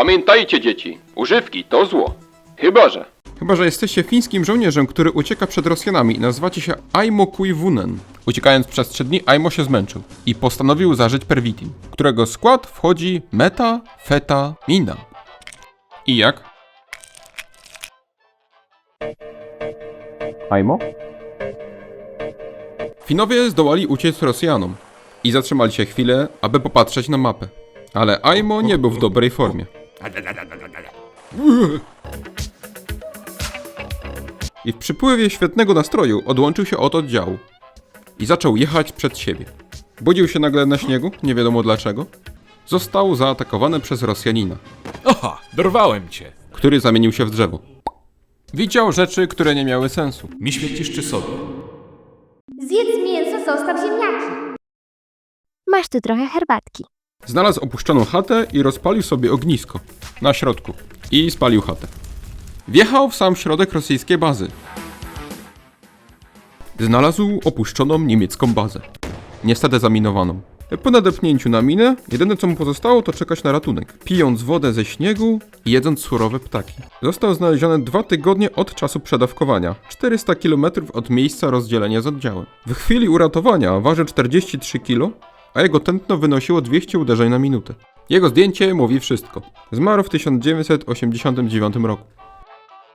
Pamiętajcie, dzieci, używki to zło. Chyba, że. Chyba, że jesteście fińskim żołnierzem, który ucieka przed Rosjanami i nazywacie się Aimo Kuivunen. Uciekając przez trzy dni, Aimo się zmęczył i postanowił zażyć pervitin, w którego skład wchodzi meta, feta, mina. I jak? Aimo? Finowie zdołali uciec Rosjanom i zatrzymali się chwilę, aby popatrzeć na mapę. Ale Aimo nie był w dobrej formie. I w przypływie świetnego nastroju odłączył się od oddziału i zaczął jechać przed siebie. Budził się nagle na śniegu, nie wiadomo dlaczego. Został zaatakowany przez Rosjanina, Oha, dorwałem cię. który zamienił się w drzewo. Widział rzeczy, które nie miały sensu. Mi śmiercisz czy sobie? Zjedz mięso, zostaw ziemniaki. Masz tu trochę herbatki. Znalazł opuszczoną chatę i rozpalił sobie ognisko na środku i spalił chatę. Wjechał w sam środek rosyjskiej bazy. Znalazł opuszczoną niemiecką bazę. Niestety zaminowaną. Po nadepnięciu na minę, jedyne co mu pozostało to czekać na ratunek, pijąc wodę ze śniegu i jedząc surowe ptaki. Został znaleziony dwa tygodnie od czasu przedawkowania, 400 km od miejsca rozdzielenia z oddziałem. W chwili uratowania waży 43 kg, a jego tętno wynosiło 200 uderzeń na minutę. Jego zdjęcie mówi wszystko. Zmarł w 1989 roku.